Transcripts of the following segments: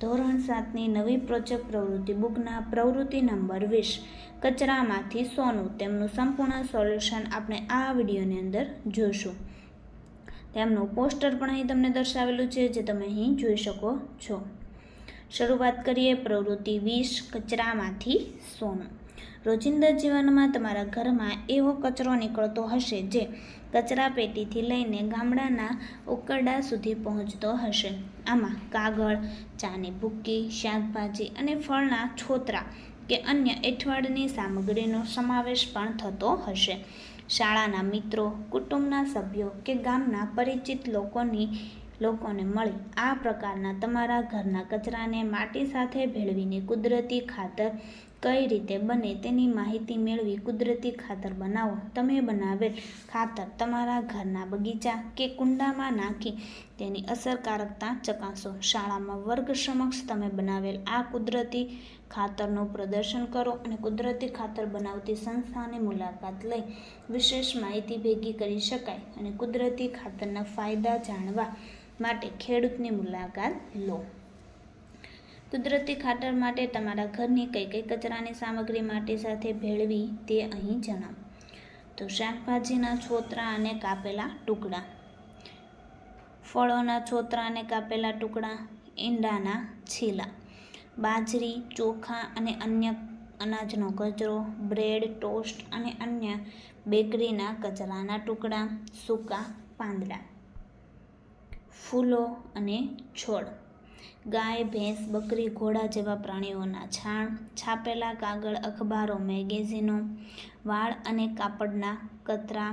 ધોરણ સાતની નવી પ્રોજેક્ટ પ્રવૃત્તિ બુકના પ્રવૃત્તિ નંબર વીસ. કચરામાંથી સોનું, તેમનું સંપૂર્ણ સોલ્યુશન આપણે આ વિડીયોની અંદર જોઈશું તેમનું પોસ્ટર પણ અહીં તમને દર્શાવેલું છે, જે તમે અહીં જોઈ શકો છો. શરૂઆત કરીએ પ્રવૃત્તિ વીસ, કચરામાંથી સોનું. રોજિંદા જીવનમાં તમારા ઘરમાં એવો કચરો નીકળતો હશે જે કચરા પેટીથી લઈને ગામડાના ઉકરડા સુધી પહોંચતો હશે. આમાં કાગળ, ચાની ભૂકી, શાકભાજી અને ફળના છોતરા કે અન્ય એઠવાડની સામગ્રીનો સમાવેશ પણ થતો હશે. શાળાના મિત્રો, કુટુંબના સભ્યો કે ગામના પરિચિત લોકોની, લોકોને મળી આ પ્રકારના તમારા ઘરના કચરાને માટી સાથે ભેળવીને કુદરતી ખાતર કઈ રીતે બને તેની માહિતી મેળવી કુદરતી ખાતર બનાવો. તમે બનાવેલ ખાતર તમારા ઘરના બગીચા કે કુંડામાં નાખી તેની અસરકારકતા ચકાસો. શાળામાં વર્ગ સમક્ષ તમે બનાવેલ આ કુદરતી ખાતરનું પ્રદર્શન કરો અને કુદરતી ખાતર બનાવતી સંસ્થાની મુલાકાત લઈ વિશેષ માહિતી ભેગી કરી શકાય અને કુદરતી ખાતરના ફાયદા જાણવા માટે ખેડૂતની મુલાકાત લો. કુદરતી ખાતર માટે તમારા ઘરની કઈ કઈ કચરાની સામગ્રી માટી સાથે ભેળવી તે અહીં જણાવો. તો શાકભાજીના છોતરા અને કાપેલા ટુકડા. ફળોના છોતરા અને કાપેલા ટુકડા. ઈંડાના છીલા. બાજરી, ચોખા અને અન્ય અનાજનો કચરો, બ્રેડ, ટોસ્ટ અને અન્ય બેકરીના કચરાના ટુકડા, સૂકા પાંદડા. ફૂલો અને છોડ. ગાય, ભેંસ, બકરી, ઘોડા જેવા પ્રાણીઓના છાણ, છાપેલા કાગળ, અખબારો, મેગેઝીનો, વાળ અને કાપડના કતરા,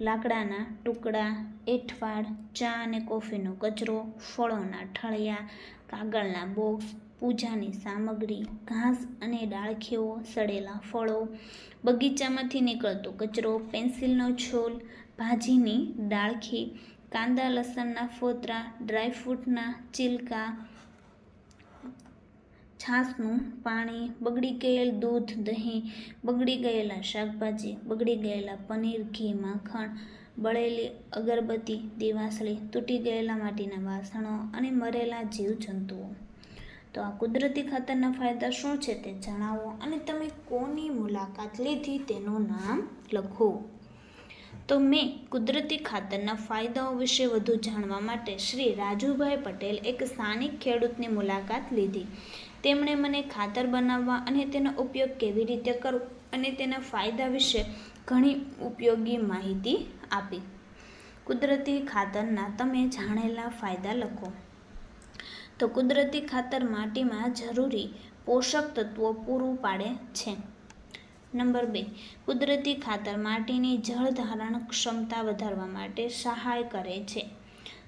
લાકડાના ટુકડા, એઠવાડ, ચા અને કોફીનો કચરો, ફળોના ઠળિયા, કાગળના બોક્સ, પૂજાની સામગ્રી, ઘાસ અને ડાળખીઓ, સડેલા ફળો, બગીચામાંથી નીકળતો કચરો, પેન્સિલનો છોલ, ભાજીની ડાળખી કાંદા, લસણના ફોતરા ડ્રાયફ્રૂટના ચિલકા, છાશનું પાણી, બગડી ગયેલ દૂધ, દહીં, બગડી ગયેલા શાકભાજી, બગડી ગયેલા પનીર, ઘી, માખણ, બળેલી, અગરબત્તી, દિવાસળી, તૂટી ગયેલા માટીના વાસણો અને મરેલા જીવજંતુઓ. તો આ કુદરતી ખાતરના ફાયદા શું છે તે જણાવો અને તમે કોની મુલાકાત લીધી તેનું નામ લખો. તો મેં કુદરતી ખાતરના ફાયદાઓ વિશે વધુ જાણવા માટે શ્રી રાજુભાઈ પટેલ એક સ્થાનિક ખેડૂતની મુલાકાત લીધી. તેમણે મને ખાતર બનાવવા અને તેનો ઉપયોગ કેવી રીતે કરવો અને તેના ફાયદા વિશે ઘણી ઉપયોગી માહિતી આપી. કુદરતી ખાતરના તમે જાણેલા ફાયદા લખો. તો કુદરતી ખાતર માટીમાં જરૂરી પોષક તત્વો પૂરું પાડે છે. નંબર બે, કુદરતી ખાતર માટીની જળ ધારણ ક્ષમતા વધારવા માટે સહાય કરે છે.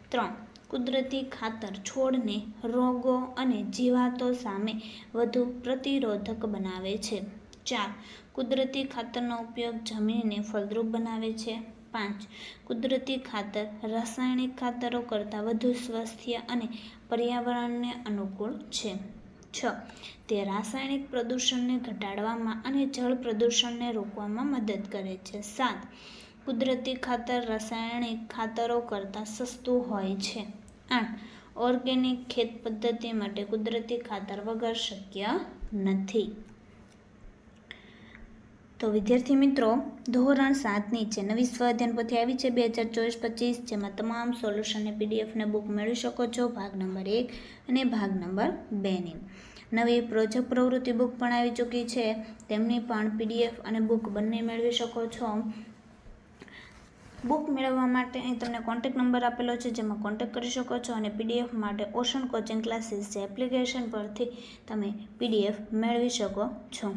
ત્રણ, કુદરતી ખાતર છોડને રોગો અને જીવાતો સામે વધુ પ્રતિરોધક બનાવે છે. ચાર, કુદરતી ખાતરનો ઉપયોગ જમીનને ફળદ્રુપ બનાવે છે. પાંચ, કુદરતી ખાતર રાસાયણિક ખાતરો કરતાં વધુ સ્વાસ્થ્ય અને પર્યાવરણને અનુકૂળ છે. છ. તે રાસાયણિક પ્રદૂષણને ઘટાડવામાં અને જળ પ્રદૂષણને રોકવામાં મદદ કરે છે. સાત. કુદરતી ખાતર રાસાયણિક ખાતરો કરતાં સસ્તું હોય છે. આઠ. ઓર્ગેનિક ખેત પદ્ધતિ માટે કુદરતી ખાતર વગર શક્ય નથી. તો વિદ્યાર્થી મિત્રો, ધોરણ સાતની છે નવી સ્વાધ્યાન પોથી આવી છે, બે હજાર ચોવીસ પચીસ, જેમાં તમામ સોલ્યુશનને પીડીએફને બુક મેળવી શકો છો, ભાગ નંબર એક અને ભાગ નંબર બેની નવી પ્રોજેક્ટ પ્રવૃત્તિ બુક પણ આવી ચૂકી છે, તેમની પણ પીડીએફ અને બુક બંને મેળવી શકો છો. બુક મેળવવા માટે અહીં તમને કોન્ટેક નંબર આપેલો છે, જેમાં કોન્ટેક કરી શકો છો અને પીડીએફ માટે ઓશન કોચિંગ ક્લાસીસ જે એપ્લિકેશન પરથી તમે પીડીએફ મેળવી શકો છો.